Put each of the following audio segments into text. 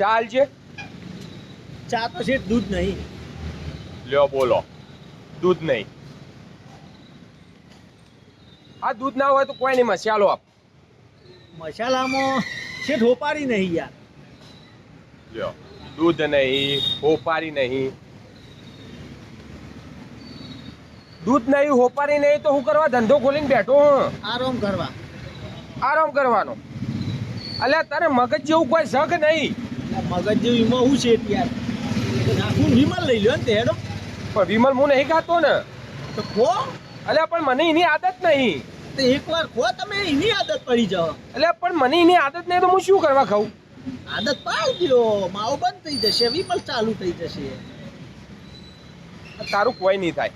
ચાલ છે ચા તો છે દૂધ નહીં. લ્યો બોલો. દૂધ નહીં. આ દૂધ ના હોય તો કોઈ નહીં મસાલો આપ. મસાલામાં છે ઢોપારી નહીં યાર. લ્યો. દૂધ નહીં હોપારી નહીં. દૂધ નહીં હોપારી નહીં તો હું કરવા ધંધો ખોલીને બેઠો હું. આરામ કરવા. આરામ કરવાનો. અલ્યા તારે મગજ જેવું કોઈ શક નહીં. મગજ જેવું એમાં શું છે યાર નાખું વિમલ લઈ લ્યો ને તે હેડો. પણ વિમલ હું નહીં ખાતો ને. તો ખો. અલ્યા પણ મને એની આદત નહીં. તો એકવાર ખો તમે એની આદત પડી જાઓ. એટલે પણ મને એની આદત નહીં તો હું શું કરવા ખાઉં? આદત પાડી દો માવો બંધ થઈ જશે વિમલ ચાલુ થઈ જશે. તારું કોઈ નહીં થાય.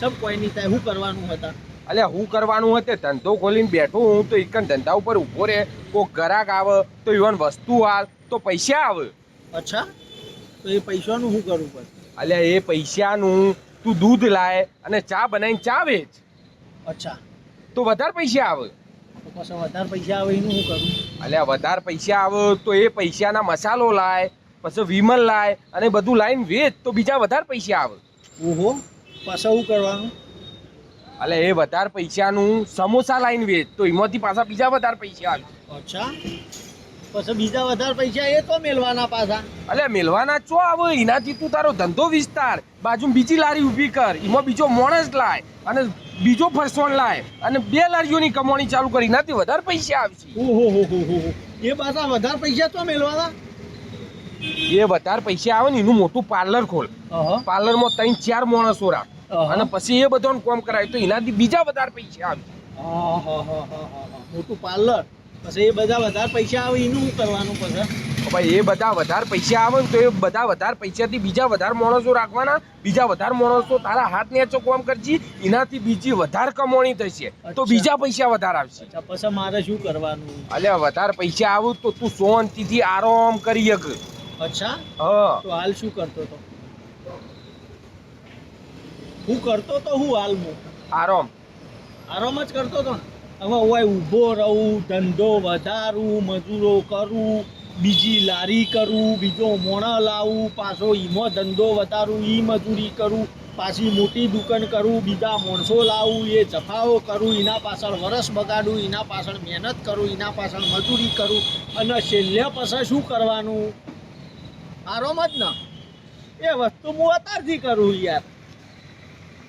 સબ કોઈ નહીં થાય? શું કરવાનું હતા અલ્યા હું કરવાનું હતે ધંધો ખોલીને બેઠો હું તો એક ધંધા ઉપર ઊભો રહે કોઈ ગ્રાહક આવે તો ઇવન વસ્તુ હાલ તો પૈસા આવે. અચ્છા તો એ પૈસાનું શું કરવું પડે અલ્યા એ પૈસાનું તું દૂધ લાય અને ચા બનાવીને ચા વેચ. અચ્છા. તો વધારે પૈસા આવે. તો પછી વધારે પૈસા આવે એનું શું કરું? અલ્યા વધારે પૈસા આવે તો એ પૈસાના મસાલો લાય પછી વિમલ લાય અને બધું લાઈન વેચ તો બીજા વધારે પૈસા આવે. ઓહો પાછા શું કરવાનું? અલે એ વધારે પૈસાનું સમોસા લાઈન વેચ. તો એમાંથી પાછા બીજા વધારે પૈસા આવે. અચ્છા. પછી બીજા વધારે પૈસા એ તો મેળવાના પાછા. અલે મેલવાના ચો આવે? એનાથી તું તારો ધંધો વિસ્તાર. બાજુ બીજી લારી ઊભી કર. એમાં બીજો માણસ લાય અને બીજો ફરસોણ લાય અને બે લારીઓની કમાણી ચાલુ કરી. એનાથી વધારે પૈસા આવશે. ઓહો હો હો હો હો. એ પાછા વધારે પૈસા તો મેળવાના? એ વધારે પૈસા આવે ને એનું મોટું પાર્લર ખોલ. પાર્લર પાર્લરમાં ત્રણ ચાર માણસો રાખ. અને પછી એ બધાને કોમ કરાય તો એનાથી બીજા વધારે પૈસા આવે. મોટું પાર્લર. પછી એ બધા વધારે પૈસા આવે એનું શું કરવાનું પછી? ભાઈ એ બધા વધારે પૈસા આવે ને તો એ બધા વધારે પૈસાથી બીજા વધારે માણસો રાખવાના બીજા વધારે માણસો તારા હાથ ને કોમ કરજી એનાથી બીજી વધારે કમાણી થશે. તો બીજા પૈસા વધારે આવશે. પછી મારે શું કરવાનું? અલ્યા વધારે પૈસા આવું તો તું શાંતિથી આરામ કરી શક અચ્છા? હા. તો હાલ શું કરતો તો? હું કરતો તો હું હાલમો. આરામ. આરામ જ કરતો તો હવે હોય ઊભો રહું ધંધો વધારું મજૂરો કરું બીજી લારી કરું બીજો મોણા લાવું પાછો ઈમો ધંધો વધારું ઈ મજૂરી કરું પાછી મોટી દુકાન કરું બીજા માણસો લાવું એ જફાઓ કરું એના પાછળ વરસ બગાડું એના પાછળ મહેનત કરું એના પાછળ મજૂરી કરું અને છેલ્લે પછી શું કરવાનું? આરોમ જ ને. એ વસ્તુ હું અત્યારથી કરું યાર.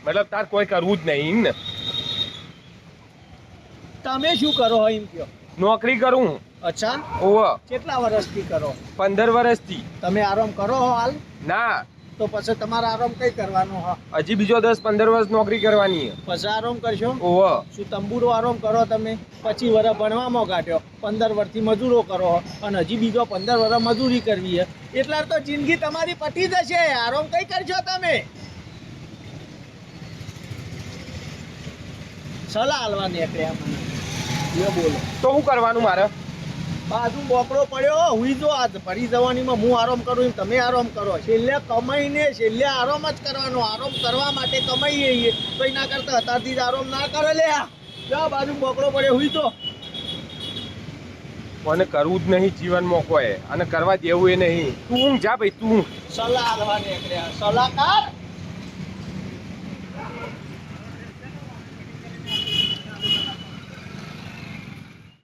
મતલબ તાર કોઈ કરવું જ નહીં ને. તમે શું કરો હો એમ કયો નોકરી કરું અચ્છા? ઓવ કેટલા વર્ષથી કરો? પંદર વર્ષથી. તમે આરામ કરો હો હાલ? ના. તો પછી તમારે આરામ કઈ કરવાનો હો? હજી બીજો દસ પંદર વર્ષ નોકરી કરવાની. પછી આરામ કરશો? ઓવ શું તંબુરો આરામ કરો તમે? પછી વર્ષ ભણવામાં કાઢ્યો પંદર વર્ષથી મજૂરો કરો હો. અને હજી બીજો પંદર વર્ષ મજૂરી કરવી છે એટલે તો જિંદગી તમારી પટી જશે. આરામ કઈ કરશો તમે? સલાહ આલવા નીકળ્યા મને એ બોલો. તો શું કરવાનું મારે? બાજુ બોકડો પડ્યો હુઈ જો આજ. ફરી જવાનીમાં હું આરામ કરું એમ તમે આરામ કરો. છેલ્લે કમાઈને છેલ્લે આરામ જ કરવાનો. આરામ કરવા માટે કમાઈએ તો એના કરતા અત્યારથી જ આરામ ના કરે લે. જા બાજુ બોકડો પડ્યો હુઈ તો મને કરવું જ નહીં જીવનમાં કોઈ. અને કરવા દેવું એ નહીં. તું ઊંઘ જા ભાઈ તું સલાહ આલવા નીકળ્યા સલાહકાર